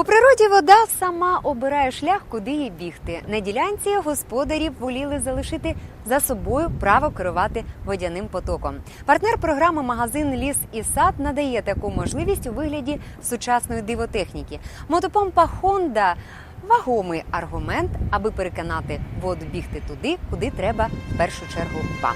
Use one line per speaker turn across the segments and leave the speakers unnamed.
У природі вода сама обирає шлях, куди їй бігти. На ділянці господарів воліли залишити за собою право керувати водяним потоком. Партнер програми магазин Ліс і сад надає таку можливість у вигляді сучасної дивотехніки. Мотопомпа Honda – вагомий аргумент, аби переконати воду бігти туди, куди треба в першу чергу вам.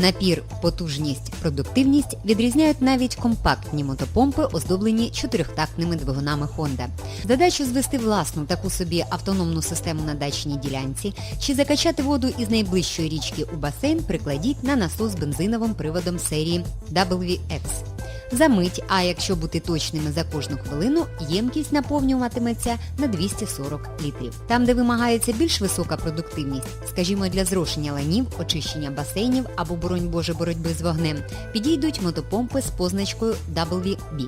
Напір, потужність, продуктивність відрізняють навіть компактні мотопомпи, оздоблені чотирьохтактними двигунами Honda. Задачу звести власну таку собі автономну систему на дачній ділянці чи закачати воду із найближчої річки у басейн прикладіть на насос бензиновим приводом серії WX За мить, а якщо бути точними за кожну хвилину, ємкість наповнюватиметься на 240 літрів. Там, де вимагається більш висока продуктивність, скажімо, для зрошення ланів, очищення басейнів або, боронь Боже, боротьби з вогнем, підійдуть мотопомпи з позначкою WB.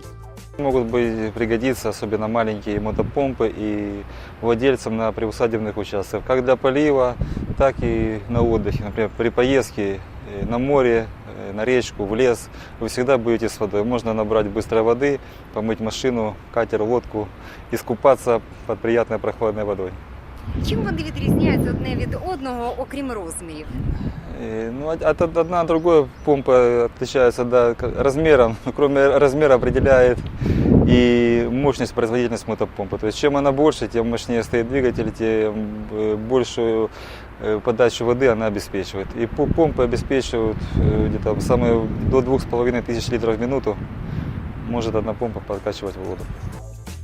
Могут быть пригодиться особенно маленькие мотопомпы и владельцам на приусадебных участках, как для полива, так и на отдыхе. Например, при поездке э, на море, э, на речку, в лес, вы всегда будете с водой. Можно набрать быстрой воды, помыть машину, катер, лодку, искупаться под приятной прохладной водой.
Чим вони відрізняються одне від одного, окрім розмірів?
Э, Ну, от- от одна от другой помпа отличается да, к- размером. Ну, Кроме размера определяет и мощность, производительность мотопомпы. То есть чем она больше, тем мощнее стоит двигатель, тем э, большую э, подачу воды она обеспечивает. И по- помпы обеспечивают э, где-то самые до 2500 литров в минуту. Может одна помпа подкачивать воду.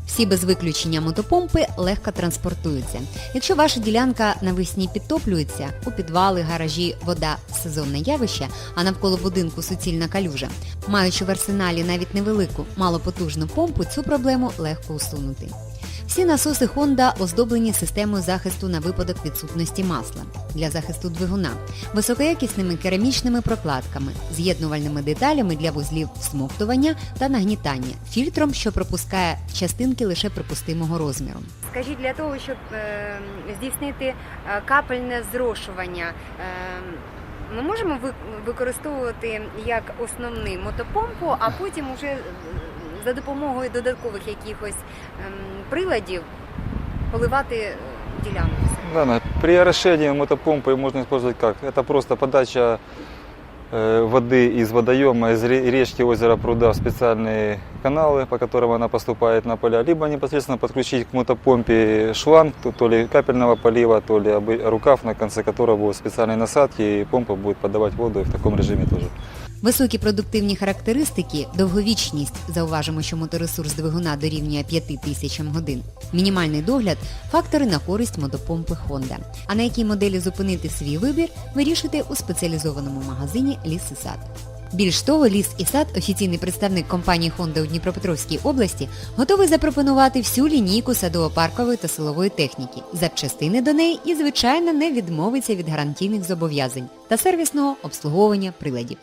Всі без виключення мотопомпи легко транспортуються. Якщо ваша ділянка навесні підтоплюється, у підвали, гаражі вода сезонне явище, а навколо будинку суцільна калюжа, маючи в арсеналі навіть невелику, малопотужну помпу, цю проблему легко усунути. Всі насоси Honda оздоблені системою захисту на випадок відсутності масла для захисту двигуна, високоякісними керамічними прокладками, з'єднувальними деталями для вузлів всмоктування та нагнітання, фільтром, що пропускає частинки лише припустимого розміру. Скажіть, для того, щоб е, здійснити е, капельне зрошування, е, ми можемо ви- використовувати як основний мотопомпу, а потім уже е, за допомогою додаткових якихось ем, приладів поливати е, ділянку.
Да. При орошении мотопомпы можно использовать как? Это просто подача э, воды из водоема, из ре- речки, озера, пруда в специальные каналы, по которым она поступает на поля, либо непосредственно подключить к мотопомпе шланг, то, ли капельного полива, то ли рукав, на конце которого будут специальные насадки, и помпа будет подавать воду и в таком режиме тоже.
Високі продуктивні характеристики, довговічність, зауважимо, що моторесурс двигуна дорівнює 5 тисячам годин, мінімальний догляд – фактори на користь мотопомпи Honda. А на якій моделі зупинити свій вибір, вирішите у спеціалізованому магазині «Ліс і сад». Більш того, Ліс і сад, офіційний представник компанії Honda у Дніпропетровській області, готовий запропонувати всю лінійку садово-паркової та силової техніки, запчастини до неї і, звичайно, не відмовиться від гарантійних зобов'язань та сервісного обслуговування приладів.